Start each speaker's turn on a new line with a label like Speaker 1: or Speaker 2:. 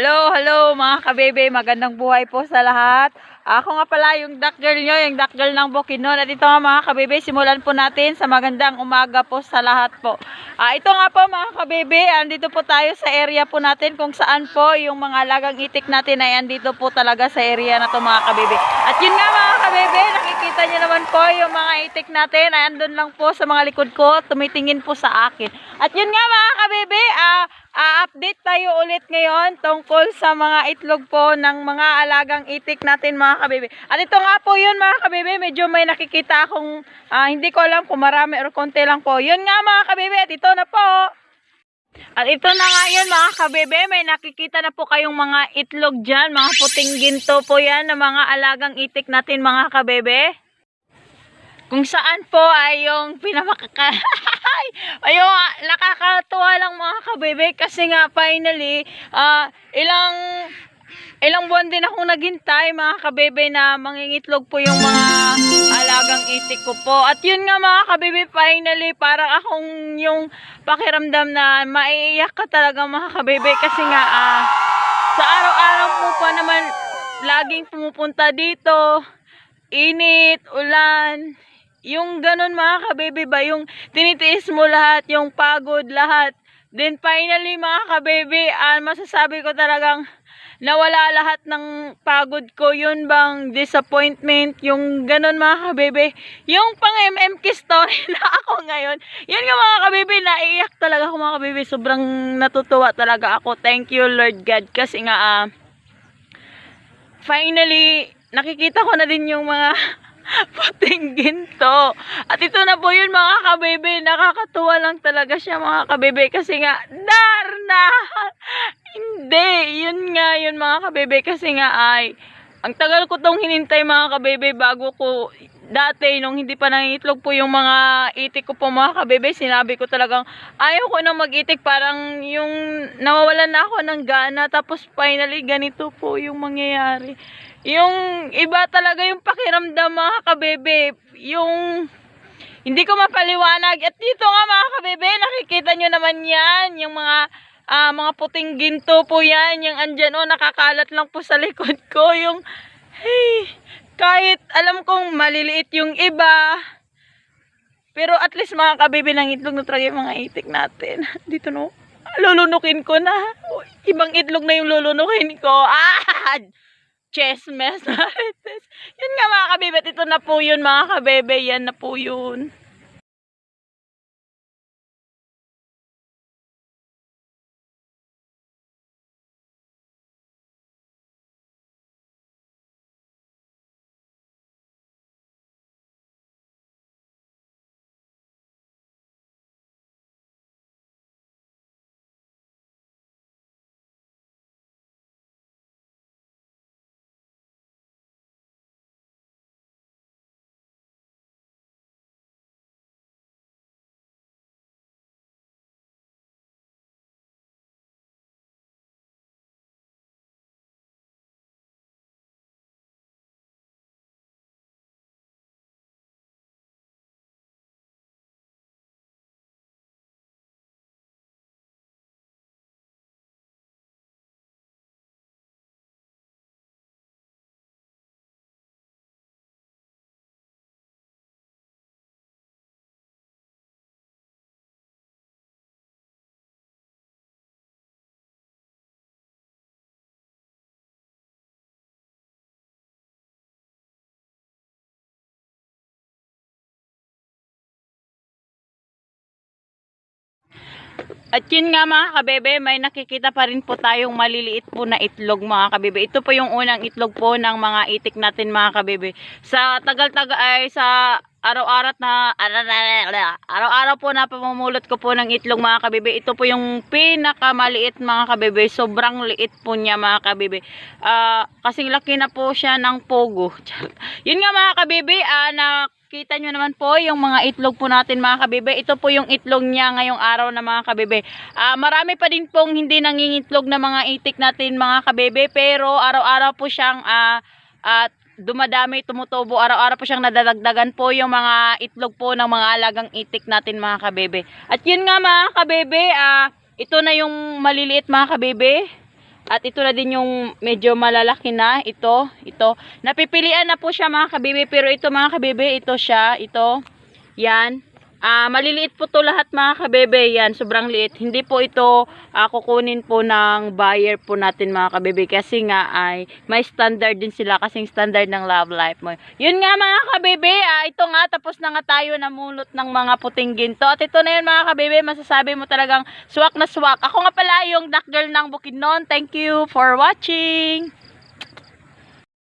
Speaker 1: Hello, hello mga kabebe, magandang buhay po sa lahat. Ako nga pala yung duck girl nyo, yung duck girl ng Bukidnon. At ito nga mga kabebe, simulan po natin sa magandang umaga po sa lahat po. Ah, ito nga po mga kabebe, andito po tayo sa area po natin kung saan po yung mga alagang itik natin ay andito po talaga sa area na to mga kabebe. At yun nga mga kabebe, nakikita nyo naman po yung mga itik natin ay andun lang po sa mga likod ko, tumitingin po sa akin. At yun nga mga kabebe, ah, A-update tayo ulit ngayon tungkol sa mga itlog po ng mga alagang itik natin mga kabebe. At ito nga po yun mga kabebe, medyo may nakikita akong ah, hindi ko alam kung marami or konti lang po. Yun nga mga kabebe, at ito na po. At ito na nga yun mga kabebe, may nakikita na po kayong mga itlog dyan, mga puting ginto po yan ng mga alagang itik natin mga kabebe. Kung saan po ay yung pinamakaka... Ayun, ah, nakakatuwa lang mga kabebe kasi nga finally, ah, ilang ilang buwan din akong naghintay mga kabebe na mangingitlog po yung mga alagang itik ko po. At yun nga mga kabebe, finally, parang akong yung pakiramdam na maiiyak ka talaga mga kabebe kasi nga ah, sa araw-araw po pa naman laging pumupunta dito, init, ulan, yung ganun mga kabebe ba, yung tinitiis mo lahat, yung pagod lahat. Then finally mga kabebe, ah, masasabi ko talagang nawala lahat ng pagod ko. Yun bang disappointment, yung ganun mga kabebe. Yung pang MMK story na ako ngayon. Yan nga mga kabebe, naiiyak talaga ako mga kabebe. Sobrang natutuwa talaga ako. Thank you Lord God. Kasi nga, ah, finally, nakikita ko na din yung mga puting ginto. At ito na po yun mga kabebe. Nakakatuwa lang talaga siya mga kabebe. Kasi nga, Darna! Hindi. Yun nga yun mga kabebe. Kasi nga ay, ang tagal ko tong hinintay mga kabebe bago ko dati nung hindi pa nangitlog po yung mga itik ko po mga kabebe sinabi ko talagang ayaw ko na mag-itik parang yung nawawalan na ako ng gana tapos finally ganito po yung mangyayari. Yung iba talaga yung pakiramdam mga kabebe yung hindi ko mapaliwanag. At dito nga mga kabebe nakikita nyo naman yan yung mga ah, mga puting ginto po yan yung andyan o nakakalat lang po sa likod ko yung hey, kahit alam kong maliliit yung iba pero at least mga kabebe ng itlog na talaga yung mga itik natin. Dito no? Lulunukin ko na. Ibang itlog na yung lulunukin ko. Ah! Chesmes. Yun nga mga kabebe, ito na po yun mga kabebe, yan na po yun. At yun nga mga kabebe, may nakikita pa rin po tayong maliliit po na itlog mga kabebe. Ito po yung unang itlog po ng mga itik natin mga kabebe. Sa tagal-tagal ay sa araw-araw na araw-araw po na pamumulot ko po ng itlog mga kabebe. Ito po yung pinakamaliit mga kabebe. Sobrang liit po niya mga kabebe. Ah, kasing laki na po siya ng pogo. yun nga mga kabebe, ah, na Kita nyo naman po yung mga itlog po natin mga kabebe. Ito po yung itlog niya ngayong araw na mga kabebe. Ah, marami pa din pong hindi nangingitlog na mga itik natin mga kabebe. Pero araw-araw po siyang ah, at dumadami, tumutubo. Araw-araw po siyang nadadagdagan po yung mga itlog po ng mga alagang itik natin mga kabebe. At yun nga mga kabebe, ah, ito na yung maliliit mga kabebe. At ito na din yung medyo malalaki na. Ito, ito. Napipilian na po siya mga kabibi. Pero ito mga kabibi, ito siya. Ito. Yan. Ah, maliliit po to lahat mga kabebe. Yan, sobrang liit. Hindi po ito ah, kukunin po ng buyer po natin mga kabebe. Kasi nga ay may standard din sila. Kasing standard ng love life mo. Yun nga mga kabebe. Ah, ito nga, tapos na nga tayo namulot ng mga puting ginto. At ito na yun mga kabebe. Masasabi mo talagang swak na swak. Ako nga pala yung duck girl ng Bukidnon. Thank you for watching.